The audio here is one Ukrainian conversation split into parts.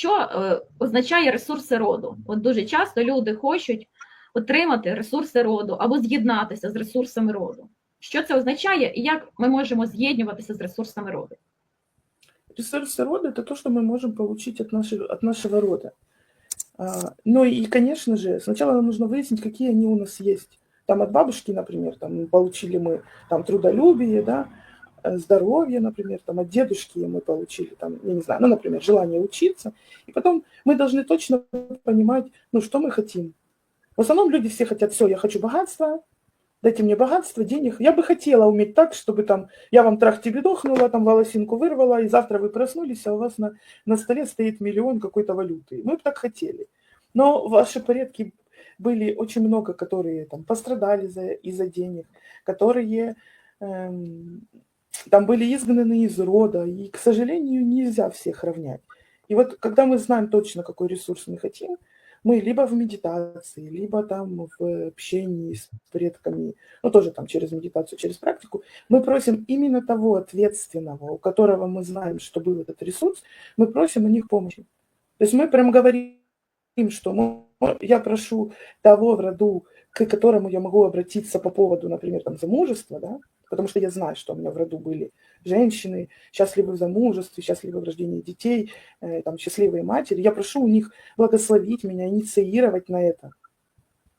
що е, означає ресурси роду? От дуже часто люди хочуть отримати ресурси роду або з'єднатися з ресурсами роду. Що це означає і як ми можемо з'єднуватися з ресурсами роду? Ресурсы рода – это то, что мы можем получить от, нашей, от нашего рода. А, Ну и, конечно же, сначала нам нужно выяснить, какие они у нас есть. Там от бабушки, например, там получили мы там трудолюбие, да, э, здоровье, например, там от дедушки мы получили, там, я не знаю, ну, например, желание учиться. И потом мы должны точно понимать, ну, что мы хотим. В основном люди все хотят, все, я хочу богатства, дайте мне богатство, денег. Я бы хотела уметь так, чтобы там я вам трахтибедохнула, там волосинку вырвала, и завтра вы проснулись, а у вас на, на столе стоит миллион какой-то валюты. Мы бы так хотели. Но ваши предки были очень много, которые там пострадали за, из-за денег, которые эм, там были изгнаны из рода, и, к сожалению, нельзя всех равнять. И вот когда мы знаем точно, какой ресурс мы хотим, мы либо в медитации, либо там в общении с предками, ну тоже там через медитацию, через практику, мы просим именно того ответственного, у которого мы знаем, что был этот ресурс, мы просим у них помощи. То есть мы прям говорим, что мы- я прошу того в роду, к которому я могу обратиться по поводу, например, там замужества, да, потому что я знаю, что у меня в роду были женщины, счастливы в замужестве, счастливы в рождении детей, э, там, счастливые матери. Я прошу у них благословить меня, инициировать на это,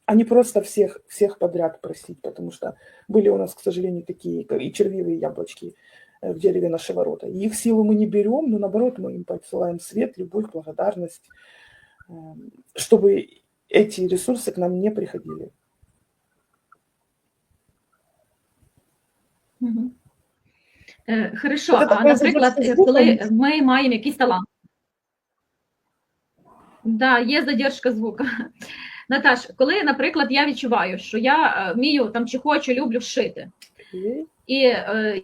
а не просто всех, всех подряд просить, потому что были у нас, к сожалению, такие и червивые яблочки э, в дереве нашего рода. И их силу мы не берем, но наоборот мы им посылаем свет, любовь, благодарность, эм, чтобы эти ресурсы к нам не приходили. Е, Хорошо, Це а таке наприклад, задержка коли ми маємо якийсь талант. Да, є задержка звука. Наташ, коли, наприклад, я відчуваю, що я е, вмію там чи хочу, люблю шити, і е,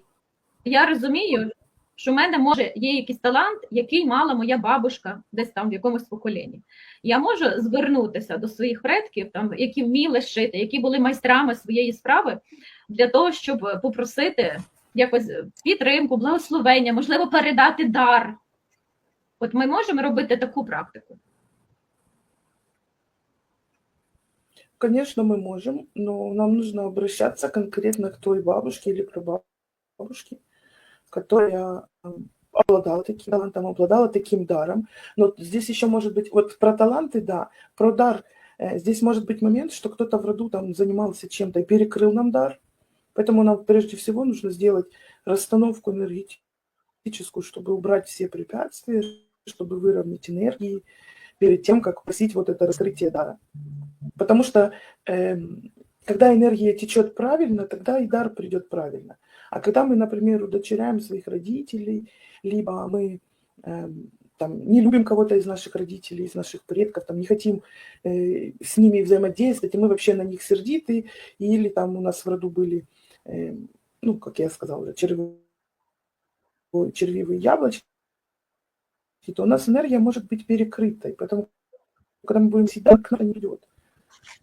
я розумію, що в мене може є якийсь талант, який мала моя бабушка десь там в якомусь поколінні. Я можу звернутися до своїх предків, там які вміли шити, які були майстрами своєї справи, для того, щоб попросити якось підтримку, благословення, можливо, передати дар. От ми можемо робити таку практику. Конечно, мы можем, но нам нужно обращаться конкретно к той бабушке или прабабушке, которая м, обладала таким талантом, обладала таким даром. Но здесь еще может быть, вот про таланты, да, про дар, э, здесь может быть момент, что кто-то в роду там занимался чем-то и перекрыл нам дар, поэтому нам прежде всего нужно сделать расстановку энергетическую, чтобы убрать все препятствия, чтобы выровнять энергии перед тем, как просить вот это раскрытие дара. Потому что эм, когда энергия течет правильно, тогда и дар придет правильно. А когда мы, например, удочеряем своих родителей, либо мы эм, там, не любим кого-то из наших родителей, из наших предков, там, не хотим э, с ними взаимодействовать, и мы вообще на них сердиты, или там у нас в роду были, ну, как я сказала, уже, червивые, яблочки, то у нас энергия может быть перекрытой. Поэтому, когда мы будем сидеть, к нам не идет.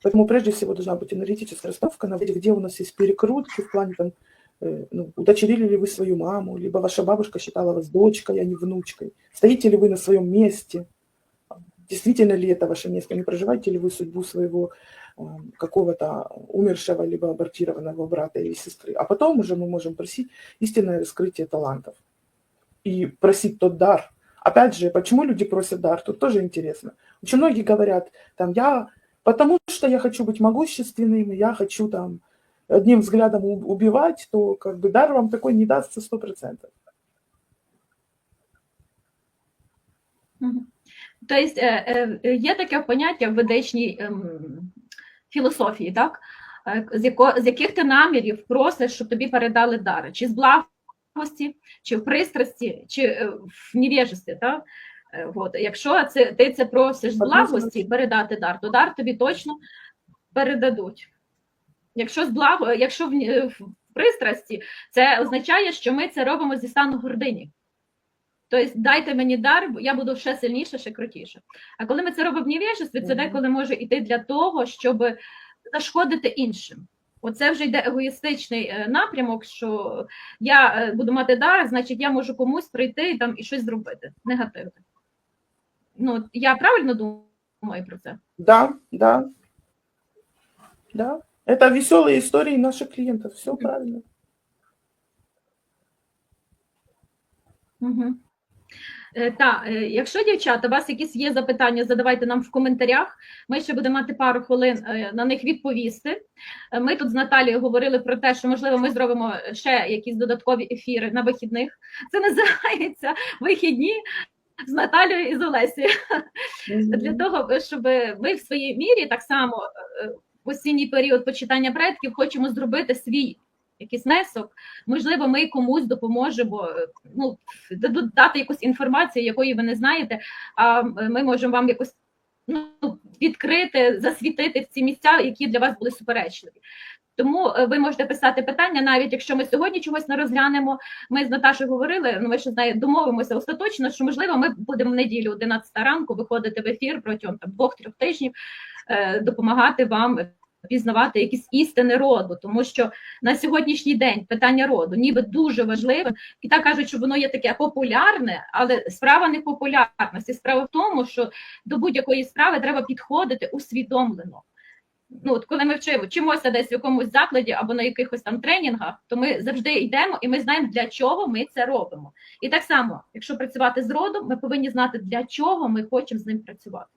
Поэтому прежде всего должна быть аналитическая расстановка, на где у нас есть перекрутки в плане там, э, ну, удочерили ли вы свою маму, либо ваша бабушка считала вас дочкой, а не внучкой. Стоите ли вы на своем месте? Действительно ли это ваше место? Не проживаете ли вы судьбу своего какого-то умершего либо абортированного брата или сестры? А потом уже мы можем просить истинное раскрытие талантов и просить тот дар. Опять же, почему люди просят дар? Тут тоже интересно. Очень многие говорят, там, я Потому что я хочу быть могущественным, я хочу там одним взглядом у- убивать, то как бы дар вам такой не дастся сто процентов. Мгм. Тобто е, е, є таке поняття в ведичній ем, філософії, так? Е, З, яко, з яких ти намірів просиш, щоб тобі передали дари? Чи з благості, чи в пристрасті, чи е, в невежестві, так? Е, От. Якщо це, ти це просиш з благості передати дар, то дар тобі точно передадуть. Якщо з благо, якщо в, в пристрасті, це означає, що ми це робимо зі стану гордині. Тобто дайте мені дар, я буду ще сильніше, ще крутіше. А коли ми це робимо в невіжестві, це деколи може йти для того, щоб зашкодити іншим. Оце вже йде егоїстичний е, напрямок, що я е, буду мати дар, значить я можу комусь прийти і там і щось зробити негативне. Ну, я правильно думаю про це? Да, да, да. Это веселые истории наших клиентов. Все правильно. Угу. Так, е, якщо дівчата, у вас якісь є запитання, задавайте нам в коментарях. Ми ще будемо мати пару хвилин е, на них відповісти. Е, Ми тут з Наталією говорили про те, що можливо ми зробимо ще якісь додаткові ефіри на вихідних. Це називається вихідні з Наталією і з Олесією. Для того, щоб ми в своїй мірі так само е, в осінній період почитання предків хочемо зробити свій якийсь внесок. Можливо, ми комусь допоможемо е, ну, дати якусь інформацію, якої ви не знаєте, а ми можемо вам якось ну, відкрити, засвітити в ці місця, які для вас були суперечливі. Тому е, ви можете писати питання, навіть якщо ми сьогодні чогось не розглянемо. Ми з Наташою говорили, ну ми ще з нею домовимося остаточно, що можливо ми будемо в неділю 11 ранку виходити в ефір протягом там двох-трьох тижнів, е, допомагати вам пізнавати якісь істини роду, тому що на сьогоднішній день питання роду ніби дуже важливе, і так кажуть, що воно є таке популярне, але справа не популярності. Справа в тому, що до будь-якої справи треба підходити усвідомлено. Ну, от коли ми вчимо, вчимося десь в якомусь закладі або на якихось там тренінгах, то ми завжди йдемо і ми знаємо, для чого ми це робимо. І так само, якщо працювати з родом, ми повинні знати, для чого ми хочемо з ним працювати.